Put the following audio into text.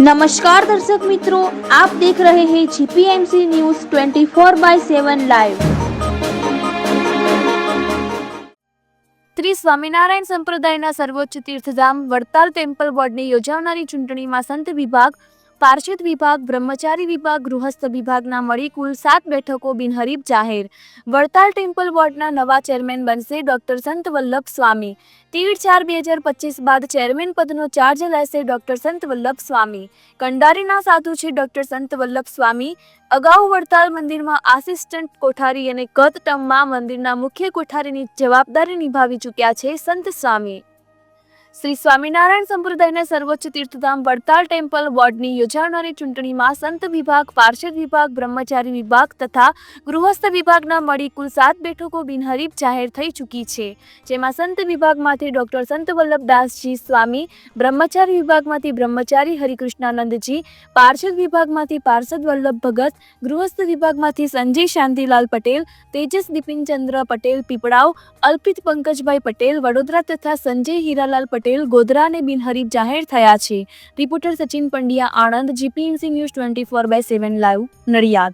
નમસ્કાર દર્શક મિત્રો આપ દેખ રહે હૈ GPMC news 24 by 7 live Shri Swaminarayan સંપ્રદાયના સર્વોચ્ચ તીર્થધામ વડતાલ ટેમ્પલ બોર્ડની યોજાનારી ચૂંટણીમાં સંત વિભાગ પાર્ષદ વિભાગ, બ્રહ્મચારી વિભાગ, ગૃહસ્થ વિભાગના મળી કુલ સાત બેઠકો બિનહરીફ જાહેર. વડતાલ ટેમ્પલ બોર્ડના નવા ચેરમેન બનશે ડોક્ટર સંત વલ્લભ સ્વામી. તેર ચાર બે હજાર પચીસ બાદ ચેરમેન પદનો ચાર્જ લેશે ડોક્ટર સંત વલ્લભ સ્વામી. કંડારીના સાધુ છે ડોક્ટર સંત વલ્લભ સ્વામી. અગાઉ વડતાલ મંદિરમાં આસિસ્ટન્ટ કોઠારી અને ગત ટર્મમાં મંદિરના મુખ્ય કોઠારીની જવાબદારી નિભાવી ચૂક્યા છે સંત સ્વામી. શ્રી સ્વામિનારાયણ સંપ્રદાયના સર્વોચ્ચ તીર્થધામ વડતાલ ટેમ્પલ બોર્ડની યોજાનારી ચૂંટણીમાં સંત વિભાગ, પાર્ષદ વિભાગ, બ્રહ્મચારી વિભાગ તથા ગૃહસ્થ વિભાગના મળી કુલ સાત બેઠકો બિનહરીફ જાહેર થઈ ચૂકી છે. જેમાં સંત વિભાગમાંથી ડોક્ટર સંત વલ્લભદાસજી સ્વામી, બ્રહ્મચારી વિભાગમાંથી બ્રહ્મચારી હરિકૃષ્ણાનંદજી, પાર્ષદ વિભાગમાંથી પાર્ષદ વલ્લભ ભગત, ગૃહસ્થ વિભાગમાંથી સંજય શાંતિલાલ પટેલ, તેજસ બિપિનચંદ્ર પટેલ પીપળાવ, અલ્પિત પંકજભાઈ પટેલ, વડોદરા તથા સંજય હીરાલાલ પટેલ ગોધરા અને બિનહરીફ જાહેર થયા છે. Reporter Sachin Pandya, Anand GPMC news twenty four by seven, live Nadiad.